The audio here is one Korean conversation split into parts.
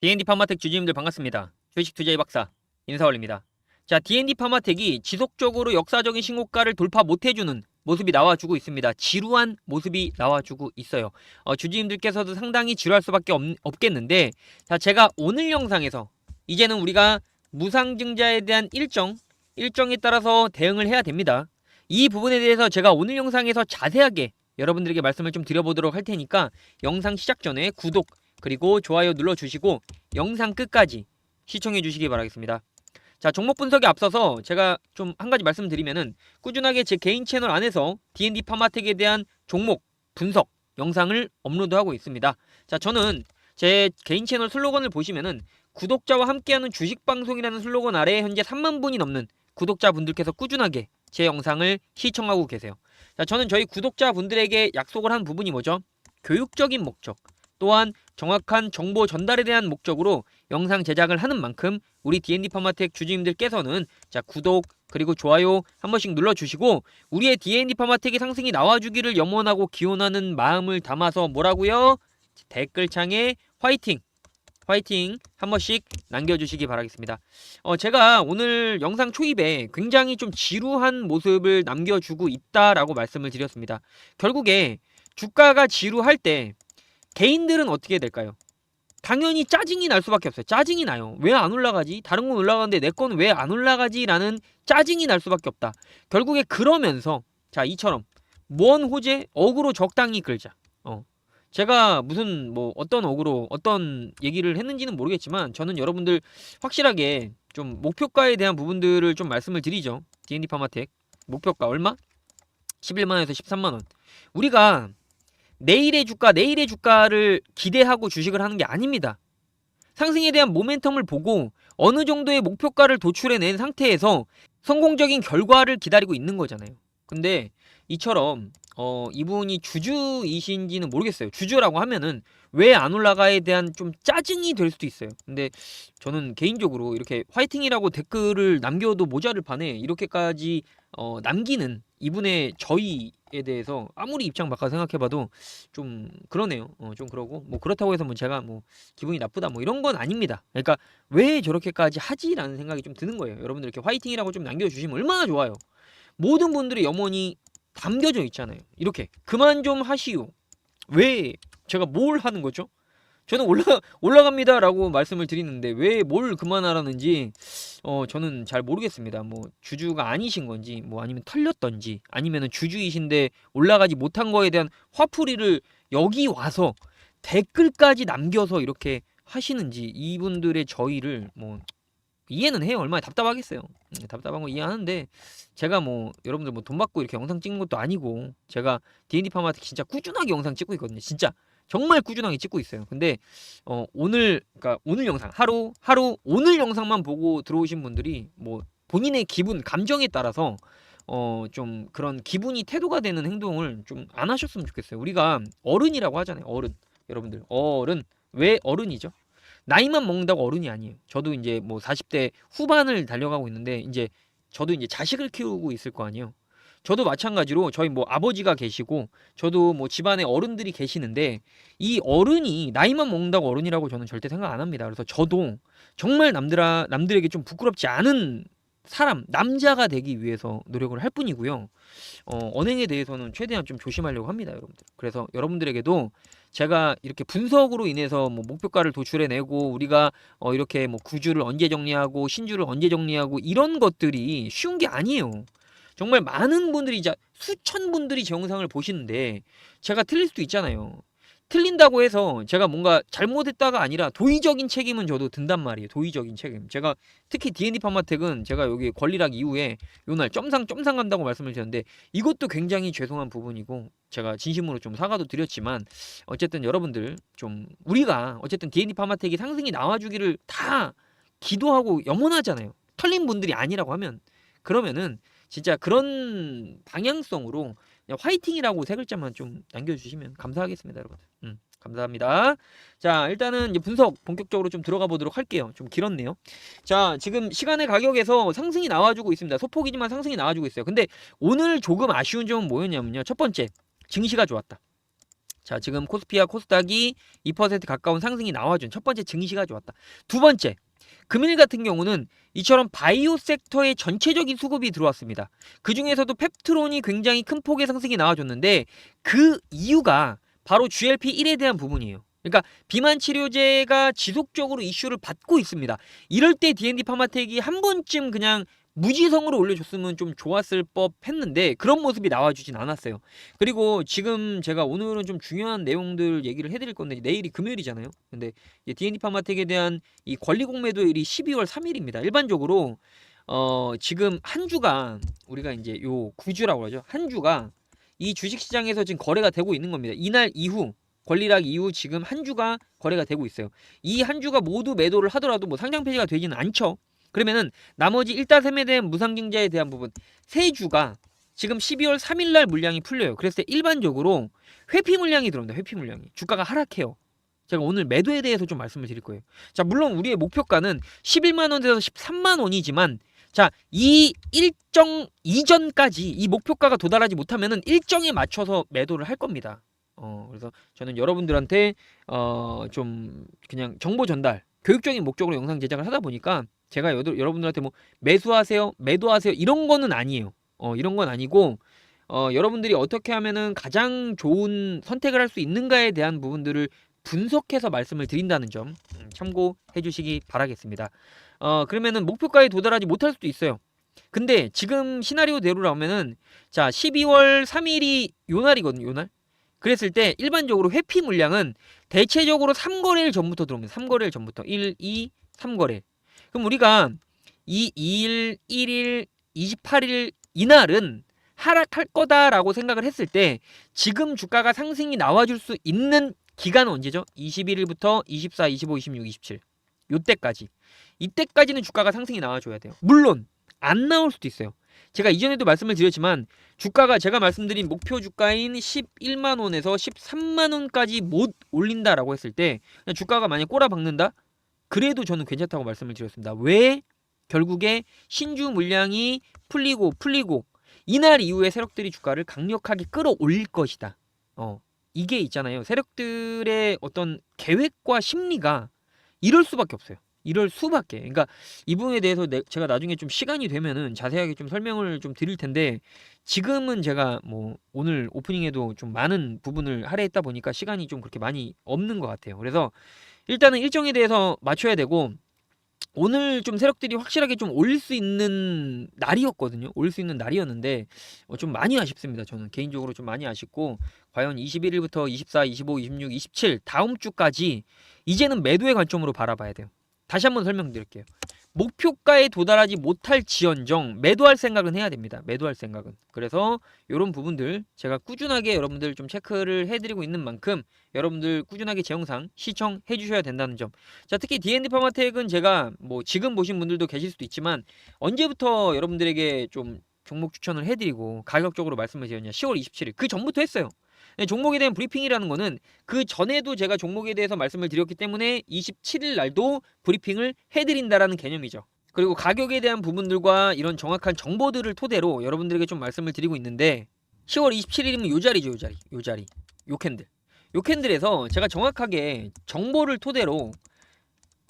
D&D 파마텍 주주님들 반갑습니다. 주식 투자의 박사 인사올입니다. 자, D&D 파마텍이 지속적으로 역사적인 신고가를 돌파 못 해주는 모습이 나와주고 있습니다. 지루한 모습이 나와주고 있어요. 어, 주주님들께서도 상당히 지루할 수밖에 없, 없겠는데, 자, 제가 오늘 영상에서 이제는 우리가 무상증자에 대한 일정, 일정에 따라서 대응을 해야 됩니다. 이 부분에 대해서 제가 오늘 영상에서 자세하게 여러분들에게 말씀을 좀 드려보도록 할 테니까 영상 시작 전에 구독 그리고 좋아요 눌러주시고 영상 끝까지 시청해 주시기 바라겠습니다. 자 종목 분석에 앞서서 제가 좀 한 가지 말씀드리면은 꾸준하게 제 개인 채널 안에서 D&D 파마텍에 대한 종목 분석 영상을 업로드하고 있습니다. 자 저는 제 개인 채널 슬로건을 보시면은 구독자와 함께하는 주식 방송이라는 슬로건 아래 현재 3만 분이 넘는 구독자분들께서 꾸준하게 제 영상을 시청하고 계세요. 자 저는 저희 구독자분들에게 약속을 한 부분이 뭐죠? 교육적인 목적 또한 정확한 정보 전달에 대한 목적으로 영상 제작을 하는 만큼 우리 D&D 파마텍 주주님들께서는 자 구독 그리고 좋아요 한 번씩 눌러주시고 우리의 D&D 파마텍의 상승이 나와주기를 염원하고 기원하는 마음을 담아서 뭐라고요? 댓글창에 화이팅 화이팅 한 번씩 남겨주시기 바라겠습니다. 어 제가 오늘 영상 초입에 굉장히 좀 지루한 모습을 남겨주고 있다라고 말씀을 드렸습니다. 결국에 주가가 지루할 때 개인들은 어떻게 될까요? 당연히 짜증이 날 수밖에 없어요. 짜증이 나요. 왜 안 올라가지? 다른 건 올라가는데 내 건 왜 안 올라가지?라는 짜증이 날 수밖에 없다. 결국에 그러면서 자 이처럼 뭔 호재 어그로 적당히 끌자. 어 제가 무슨 뭐 어떤 어그로 어떤 얘기를 했는지는 모르겠지만 저는 여러분들 확실하게 좀 목표가에 대한 부분들을 좀 말씀을 드리죠. D&D 파마텍 목표가 얼마? 11만 원에서 13만 원. 우리가 내일의 주가, 내일의 주가를 기대하고 주식을 하는 게 아닙니다. 상승에 대한 모멘텀을 보고 어느 정도의 목표가를 도출해낸 상태에서 성공적인 결과를 기다리고 있는 거잖아요. 근데 이처럼 어, 이분이 주주이신지는 모르겠어요. 주주라고 하면은 왜 안 올라가에 대한 좀 짜증이 될 수도 있어요. 근데 저는 개인적으로 이렇게 화이팅이라고 댓글을 남겨도 모자를 판에 이렇게까지 어, 남기는 이분의 저희 에 대해서 아무리 입장 바꿔 생각해봐도 좀 그러네요. 어, 좀 그러고 뭐 그렇다고 해서 뭐 제가 뭐 기분이 나쁘다 뭐 이런 건 아닙니다. 그러니까 왜 저렇게까지 하지라는 생각이 좀 드는 거예요. 여러분들 이렇게 화이팅이라고 좀 남겨주시면 얼마나 좋아요. 모든 분들의 염원이 담겨져 있잖아요. 이렇게 그만 좀 하시오. 왜 제가 뭘 하는 거죠? 저는 올라 올라갑니다라고 말씀을 드리는데 왜 뭘 그만하라는지 어 저는 잘 모르겠습니다. 뭐 주주가 아니신 건지 뭐 아니면 털렸던지 아니면은 주주이신데 올라가지 못한 거에 대한 화풀이를 여기 와서 댓글까지 남겨서 이렇게 하시는지 이분들의 저희를 뭐 이해는 해요. 얼마나 답답하겠어요. 음, 답답한 거 이해하는데 제가 뭐 여러분들 뭐 돈 받고 이렇게 영상 찍는 것도 아니고 제가 D&D 파마트 진짜 꾸준하게 영상 찍고 있거든요. 진짜 정말 꾸준하게 찍고 있어요. 근데 어 오늘 그러니까 오늘 영상 하루 하루 오늘 영상만 보고 들어오신 분들이 뭐 본인의 기분 감정에 따라서 어 좀 그런 기분이 태도가 되는 행동을 좀 안 하셨으면 좋겠어요. 우리가 어른이라고 하잖아요. 어른 여러분들 어른 왜 어른이죠? 나이만 먹는다고 어른이 아니에요. 저도 이제 뭐 40대 후반을 달려가고 있는데 이제 저도 이제 자식을 키우고 있을 거 아니에요. 저도 마찬가지로 저희 뭐 아버지가 계시고 저도 뭐 집안에 어른들이 계시는데 이 어른이 나이만 먹는다고 어른이라고 저는 절대 생각 안 합니다. 그래서 저도 정말 남들아 남들에게 좀 부끄럽지 않은 사람 남자가 되기 위해서 노력을 할 뿐이고요. 어, 언행에 대해서는 최대한 좀 조심하려고 합니다, 여러분들. 그래서 여러분들에게도 제가 이렇게 분석으로 인해서 뭐 목표가를 도출해내고 우리가 어, 이렇게 뭐 구주를 언제 정리하고 신주를 언제 정리하고 이런 것들이 쉬운 게 아니에요. 정말 많은 분들이 이제 수천 분들이 제 영상을 보시는데 제가 틀릴 수도 있잖아요. 틀린다고 해서 제가 뭔가 잘못했다가 아니라 도의적인 책임은 저도 든단 말이에요. 도의적인 책임. 제가 특히 D&D 파마텍은 제가 여기 권리락 이후에 요날 점상 점상 간다고 말씀을 드렸는데 이것도 굉장히 죄송한 부분이고 제가 진심으로 좀 사과도 드렸지만 어쨌든 여러분들 좀 우리가 어쨌든 D&D 파마텍이 상승이 나와주기를 다 기도하고 염원하잖아요. 털린 분들이 아니라고 하면 그러면은 진짜 그런 방향성으로 화이팅이라고 세 글자만 좀 남겨주시면 감사하겠습니다, 여러분. 음, 감사합니다. 자, 일단은 분석 본격적으로 좀 들어가 보도록 할게요. 좀 길었네요. 자, 지금 시간의 가격에서 상승이 나와주고 있습니다. 소폭이지만 상승이 나와주고 있어요. 근데 오늘 조금 아쉬운 점은 뭐였냐면요. 첫 번째, 증시가 좋았다. 자, 지금 코스피와 코스닥이 2% 가까운 상승이 나와준 첫 번째 증시가 좋았다. 두 번째, 금일 같은 경우는 이처럼 바이오 섹터의 전체적인 수급이 들어왔습니다. 그 중에서도 펩트론이 굉장히 큰 폭의 상승이 나와줬는데 그 이유가 바로 GLP-1에 대한 부분이에요. 그러니까 비만 치료제가 지속적으로 이슈를 받고 있습니다. 이럴 때 D&D 파마텍이 한 번쯤 그냥 무지성으로 올려줬으면 좀 좋았을 법 했는데 그런 모습이 나와주진 않았어요. 그리고 지금 제가 오늘은 좀 중요한 내용들 얘기를 해드릴 건데 내일이 금요일이잖아요. 근데 D&D 파마텍에 대한 이 권리 공매도일이 12월 3일입니다. 일반적으로 어 지금 한 주가 우리가 이제 요 구주라고 하죠. 한 주가 이 주식 시장에서 지금 거래가 되고 있는 겁니다. 이날 이후 권리락 이후 지금 한 주가 거래가 되고 있어요. 이 한 주가 모두 매도를 하더라도 뭐 상장 폐지가 되지는 않죠. 그러면은 나머지 일다샘에 대한 무상증자에 대한 부분 세 주가 지금 12월 3일 날 물량이 풀려요. 때 일반적으로 회피 물량이 들어옵니다. 회피 물량이. 주가가 하락해요. 제가 오늘 매도에 대해서 좀 말씀을 드릴 거예요. 자, 물론 우리의 목표가는 11만 원에서 13만 원이지만 자, 이 일정 이전까지 이 목표가가 도달하지 못하면은 일정에 맞춰서 매도를 할 겁니다. 어, 그래서 저는 여러분들한테 어, 좀 그냥 정보 전달, 교육적인 목적으로 영상 제작을 하다 보니까 제가 여, 여러분들한테 뭐 매수하세요, 매도하세요 이런 거는 아니에요. 어, 이런 건 아니고 어, 여러분들이 어떻게 하면은 가장 좋은 선택을 할 수 있는가에 대한 부분들을 분석해서 말씀을 드린다는 점 음, 참고해 주시기 바라겠습니다. 어, 그러면은 목표가에 도달하지 못할 수도 있어요. 근데 지금 시나리오대로라면은 자 12월 3일이 요 날이거든요. 요 날. 그랬을 때 일반적으로 회피 물량은 대체적으로 3거래일 전부터 들어옵니다. 3거래일 전부터 1, 2, 3거래. 그럼 우리가 이 2일, 1일, 28일 이날은 하락할 거다라고 생각을 했을 때 지금 주가가 상승이 나와줄 수 있는 기간은 언제죠? 21일부터 24, 25, 26, 27 요때까지 이때까지는 주가가 상승이 나와줘야 돼요. 물론 안 나올 수도 있어요. 제가 이전에도 말씀을 드렸지만 주가가 제가 말씀드린 목표 주가인 11만 원에서 13만 원까지 못 올린다라고 했을 때 주가가 만약 꼬라박는다 그래도 저는 괜찮다고 말씀을 드렸습니다. 왜? 결국에 신주 물량이 풀리고 풀리고 이날 이후에 세력들이 주가를 강력하게 끌어올릴 것이다. 어, 이게 있잖아요. 세력들의 어떤 계획과 심리가 이럴 수밖에 없어요. 이럴 수밖에. 그러니까 이 부분에 대해서 내, 제가 나중에 좀 시간이 되면은 자세하게 좀 설명을 좀 드릴 텐데 지금은 제가 뭐 오늘 오프닝에도 좀 많은 부분을 할애했다 보니까 시간이 좀 그렇게 많이 없는 것 같아요. 그래서 일단은 일정에 대해서 맞춰야 되고 오늘 좀 세력들이 확실하게 좀 올릴 수 있는 날이었거든요. 올릴 수 있는 날이었는데 어, 좀 많이 아쉽습니다. 저는 개인적으로 좀 많이 아쉽고 과연 21일부터 24, 25, 26, 27 다음 주까지 이제는 매도의 관점으로 바라봐야 돼요. 다시 한번 설명드릴게요. 목표가에 도달하지 못할 지연정 매도할 생각은 해야 됩니다. 매도할 생각은. 그래서 이런 부분들 제가 꾸준하게 여러분들 좀 체크를 해드리고 있는 만큼 여러분들 꾸준하게 제 영상 시청해 주셔야 된다는 점. 자 특히 D&D 파마텍은 제가 뭐 지금 보신 분들도 계실 수도 있지만 언제부터 여러분들에게 좀 종목 추천을 해드리고 가격적으로 말씀을 드렸냐 10월 27일 그 전부터 했어요. 네, 종목에 대한 브리핑이라는 거는 그 전에도 제가 종목에 대해서 말씀을 드렸기 때문에 27일 날도 브리핑을 해드린다라는 개념이죠. 그리고 가격에 대한 부분들과 이런 정확한 정보들을 토대로 여러분들에게 좀 말씀을 드리고 있는데 10월 27일이면 요 자리죠, 요 자리, 요 자리, 요 캔들, 요 캔들에서 제가 정확하게 정보를 토대로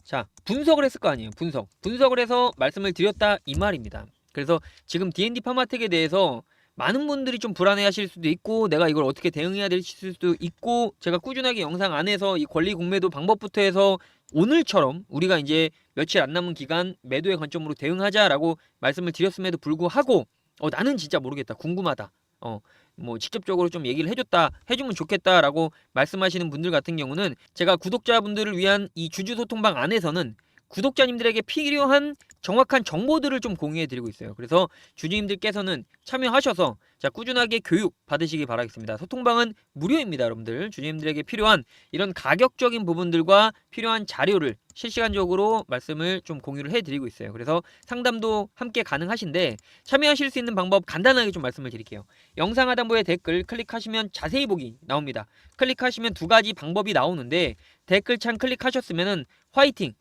자 분석을 했을 거 아니에요, 분석, 분석을 해서 말씀을 드렸다 이 말입니다. 그래서 지금 D&D 파마텍에 대해서 많은 분들이 좀 불안해하실 수도 있고 내가 이걸 어떻게 대응해야 될 수도 있고 제가 꾸준하게 영상 안에서 이 권리 공매도 방법부터 해서 오늘처럼 우리가 이제 며칠 안 남은 기간 매도의 관점으로 대응하자라고 말씀을 드렸음에도 불구하고 어 나는 진짜 모르겠다. 궁금하다. 어 뭐 직접적으로 좀 얘기를 해줬다 해주면 좋겠다라고 말씀하시는 분들 같은 경우는 제가 구독자분들을 위한 이 주주 소통방 안에서는 구독자님들에게 필요한 정확한 정보들을 좀 공유해 드리고 있어요. 그래서 주주님들께서는 참여하셔서 자 꾸준하게 교육 받으시기 바라겠습니다. 소통방은 무료입니다, 여러분들. 주주님들에게 필요한 이런 가격적인 부분들과 필요한 자료를 실시간적으로 말씀을 좀 공유를 해 드리고 있어요. 그래서 상담도 함께 가능하신데 참여하실 수 있는 방법 간단하게 좀 말씀을 드릴게요. 영상 하단부에 댓글 클릭하시면 자세히 보기 나옵니다. 클릭하시면 두 가지 방법이 나오는데 댓글창 클릭하셨으면은 화이팅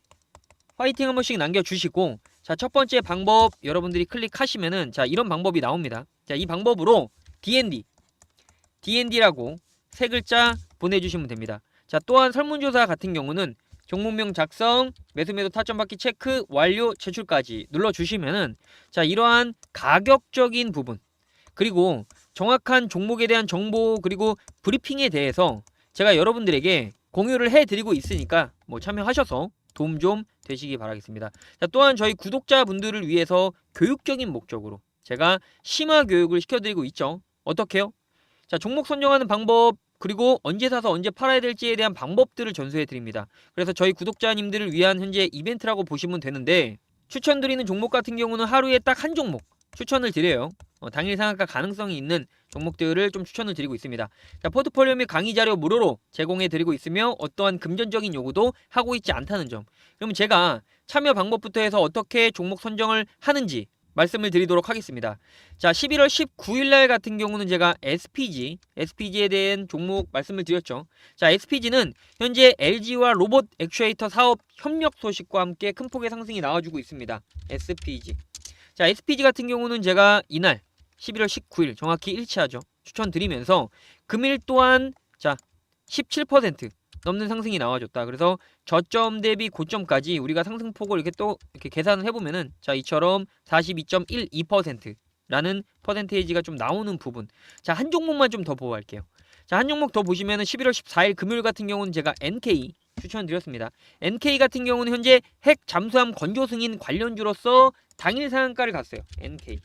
화이팅 한 번씩 남겨주시고 자 첫 번째 방법 여러분들이 클릭하시면은 자 이런 방법이 나옵니다 자 이 방법으로 DND DND라고 세 글자 보내주시면 됩니다. 자 또한 설문조사 같은 경우는 종목명 작성, 매수매도 타점 받기 체크, 완료, 제출까지 눌러주시면은 자 이러한 가격적인 부분 그리고 정확한 종목에 대한 정보 그리고 브리핑에 대해서 제가 여러분들에게 공유를 해드리고 있으니까 뭐 참여하셔서 도움 좀 되시기 바라겠습니다. 자 또한 저희 구독자분들을 위해서 교육적인 목적으로 제가 심화 교육을 시켜드리고 있죠. 어떻게요? 자 종목 선정하는 방법 그리고 언제 사서 언제 팔아야 될지에 대한 방법들을 전수해 드립니다. 그래서 저희 구독자님들을 위한 현재 이벤트라고 보시면 되는데 추천드리는 종목 같은 경우는 하루에 딱 한 종목 추천을 드려요. 어, 당일 상한가 가능성이 있는 종목들을 좀 추천을 드리고 있습니다. 자, 포트폴리오 및 강의 자료 무료로 제공해 드리고 있으며 어떠한 금전적인 요구도 하고 있지 않다는 점. 그럼 제가 참여 방법부터 해서 어떻게 종목 선정을 하는지 말씀을 드리도록 하겠습니다. 자, 11월 19일 날 같은 경우는 제가 SPG, SPG에 대한 종목 말씀을 드렸죠. 자, SPG는 현재 LG와 로봇 액추에이터 사업 협력 소식과 함께 큰 폭의 상승이 나와주고 있습니다. SPG. 자, SPG 같은 경우는 제가 이날 11월 19일 정확히 일치하죠. 추천드리면서 금일 또한 자, 17% 넘는 상승이 나와줬다. 그래서 저점 대비 고점까지 우리가 상승폭을 이렇게 또 이렇게 계산을 해보면은 자 이처럼 42.12%라는 퍼센테이지가 좀 나오는 부분. 자 한 종목만 좀 더 보호할게요. 자 한 종목 더 보시면은 11월 14일 금요일 같은 경우는 제가 NK 추천드렸습니다. NK 같은 경우는 현재 핵 잠수함 건조 승인 관련주로서 당일 상한가를 갔어요. NK.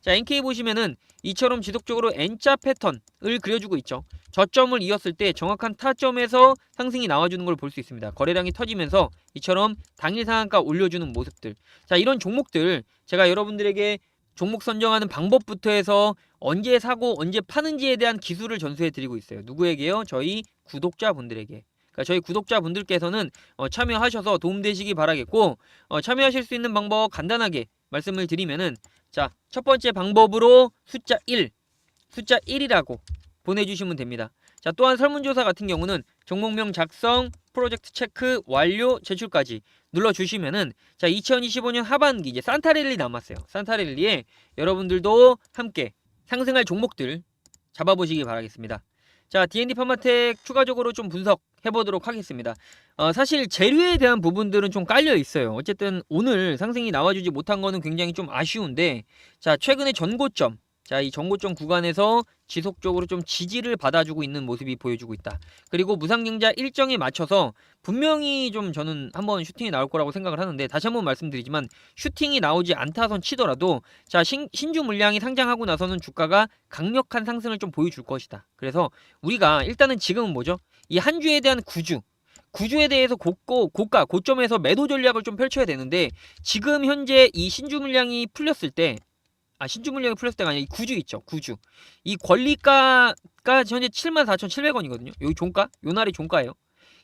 자 NK 보시면은 이처럼 지속적으로 N자 패턴을 그려주고 있죠. 저점을 이었을 때 정확한 타점에서 상승이 나와주는 걸 볼 수 있습니다. 거래량이 터지면서 이처럼 당일 상한가 올려주는 모습들. 자 이런 종목들 제가 여러분들에게 종목 선정하는 방법부터 해서 언제 사고 언제 파는지에 대한 기술을 전수해 드리고 있어요. 누구에게요? 저희 구독자분들에게. 그러니까 저희 구독자분들께서는 어, 참여하셔서 도움되시기 바라겠고 어, 참여하실 수 있는 방법 간단하게 말씀을 드리면은 자 첫 번째 방법으로 숫자 1 숫자 1이라고 보내주시면 됩니다. 자 또한 설문조사 같은 경우는 종목명 작성, 프로젝트 체크, 완료, 제출까지 눌러주시면은 자 2025년 하반기 이제 산타랠리 남았어요. 산타랠리에 여러분들도 함께 상승할 종목들 잡아보시기 바라겠습니다. 자 D&D 파마텍 추가적으로 좀 분석해 보도록 하겠습니다. 어, 사실 재료에 대한 부분들은 좀 깔려 있어요. 어쨌든 오늘 상승이 나와주지 못한 거는 굉장히 좀 아쉬운데 자 최근에 전고점 자, 이 전고점 구간에서 지속적으로 좀 지지를 받아주고 있는 모습이 보여주고 있다. 그리고 무상증자 일정에 맞춰서 분명히 좀 저는 한번 슈팅이 나올 거라고 생각을 하는데 다시 한번 말씀드리지만 슈팅이 나오지 않다선 치더라도 자 신, 신주 물량이 상장하고 나서는 주가가 강력한 상승을 좀 보여줄 것이다. 그래서 우리가 일단은 지금은 뭐죠? 이 한 주에 대한 구주 구주에 대해서 고고 고가 고점에서 매도 전략을 좀 펼쳐야 되는데 지금 현재 이 신주 물량이 풀렸을 때 아 신주 물량이 풀렸을 때가 아니라 이 구주 있죠 구주. 이 권리가가 현재 74,700원이거든요. 여기 종가? 요 날의 종가예요.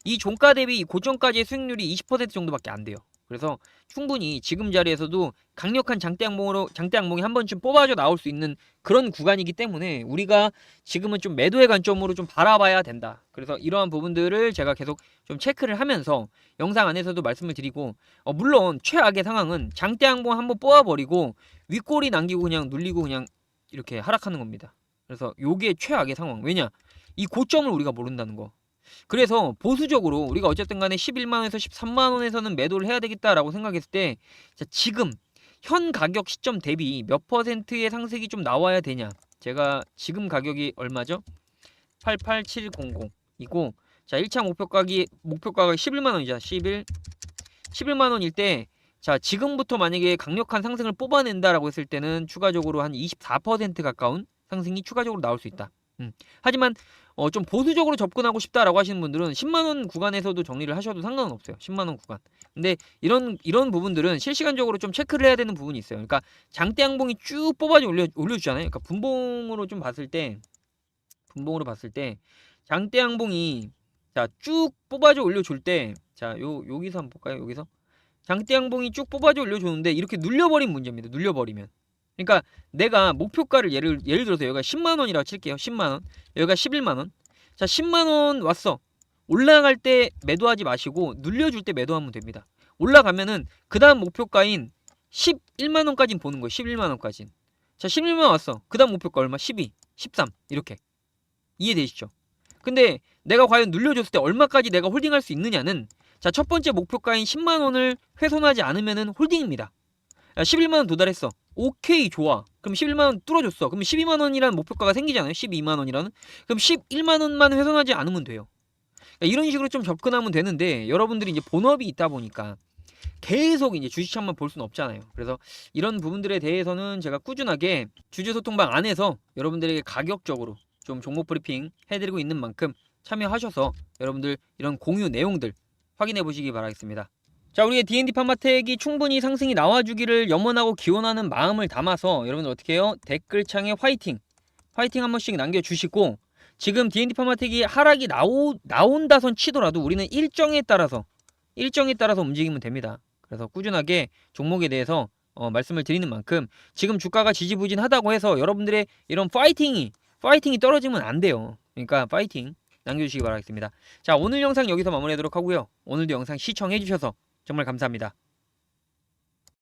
이 종가 대비 이 고점까지의 수익률이 20% 정도밖에 안 돼요 그래서 충분히 지금 자리에서도 강력한 장대 양봉으로 장대 양봉이 한 번쯤 뽑아져 나올 수 있는 그런 구간이기 때문에 우리가 지금은 좀 매도의 관점으로 좀 바라봐야 된다. 그래서 이러한 부분들을 제가 계속 좀 체크를 하면서 영상 안에서도 말씀을 드리고 어, 물론 최악의 상황은 장대 양봉 한번 뽑아버리고 윗골이 남기고 그냥 눌리고 그냥 이렇게 하락하는 겁니다. 그래서 요게 최악의 상황. 왜냐? 이 고점을 우리가 모른다는 거. 그래서 보수적으로 우리가 어쨌든 간에 11만 원에서 13만 원에서는 매도를 해야 되겠다라고 생각했을 때 자, 지금 현 가격 시점 대비 몇 퍼센트의 상승이 좀 나와야 되냐? 제가 지금 가격이 얼마죠? 88700이고 자, 1차 목표가기 목표가가 11만 원이잖아. 11 11만 원일 때 자, 지금부터 만약에 강력한 상승을 뽑아낸다라고 했을 때는 추가적으로 한 24% 가까운 상승이 추가적으로 나올 수 있다. 음. 하지만 어, 좀 보수적으로 접근하고 싶다라고 하시는 분들은 10만 원 구간에서도 정리를 하셔도 상관은 없어요. 10만 원 구간. 근데 이런 이런 부분들은 실시간적으로 좀 체크를 해야 되는 부분이 있어요. 그러니까 장대 양봉이 쭉 뽑아져 올려 올려주잖아요. 그러니까 분봉으로 좀 봤을 때 분봉으로 봤을 때 장대 양봉이 자쭉 뽑아져 올려줄 때 자 요 여기서 한번 볼까요? 여기서 장대 양봉이 쭉 뽑아져 올려주는데 이렇게 눌려버린 문제입니다. 눌려버리면. 그러니까 내가 목표가를 예를 예를 들어서 여기가 10만 원이라고 칠게요. 10만 원. 여기가 11만 원. 자, 10만 원 왔어. 올라갈 때 매도하지 마시고 눌려줄 때 매도하면 됩니다. 올라가면은 그다음 목표가인 11만 원까지는 보는 거예요. 11만 원까지는. 자, 11만 원 왔어. 그다음 목표가 얼마? 12, 13 이렇게. 이해되시죠? 근데 내가 과연 눌려줬을 때 얼마까지 내가 홀딩할 수 있느냐는 자 첫 번째 목표가인 10만 원을 훼손하지 않으면은 홀딩입니다. 야, 11만 원 도달했어. 오케이 좋아. 그럼 11만 원 뚫어줬어. 그럼 12만 원이라는 목표가가 생기잖아요. 12만 원이라는. 그럼 11만 원만 훼손하지 않으면 돼요. 그러니까 이런 식으로 좀 접근하면 되는데 여러분들이 이제 본업이 있다 보니까 계속 이제 주식창만 볼 수는 없잖아요. 그래서 이런 부분들에 대해서는 제가 꾸준하게 주주 소통방 안에서 여러분들에게 가격적으로 좀 종목 브리핑 해드리고 있는 만큼 참여하셔서 여러분들 이런 공유 내용들 확인해 보시기 바라겠습니다. 자, 우리의 D&D 파마텍이 충분히 상승이 나와주기를 염원하고 기원하는 마음을 담아서 여러분들 어떻게 해요? 댓글창에 화이팅! 화이팅 한 번씩 남겨주시고 지금 D&D 파마텍이 하락이 나오, 나온다선 치더라도 우리는 일정에 따라서 일정에 따라서 움직이면 됩니다. 그래서 꾸준하게 종목에 대해서 어, 말씀을 드리는 만큼 지금 주가가 지지부진하다고 해서 여러분들의 이런 파이팅이 파이팅이 떨어지면 안 돼요. 그러니까 파이팅 남겨주시기 바라겠습니다. 자 오늘 영상 여기서 마무리하도록 하고요. 오늘도 영상 시청해주셔서 정말 감사합니다.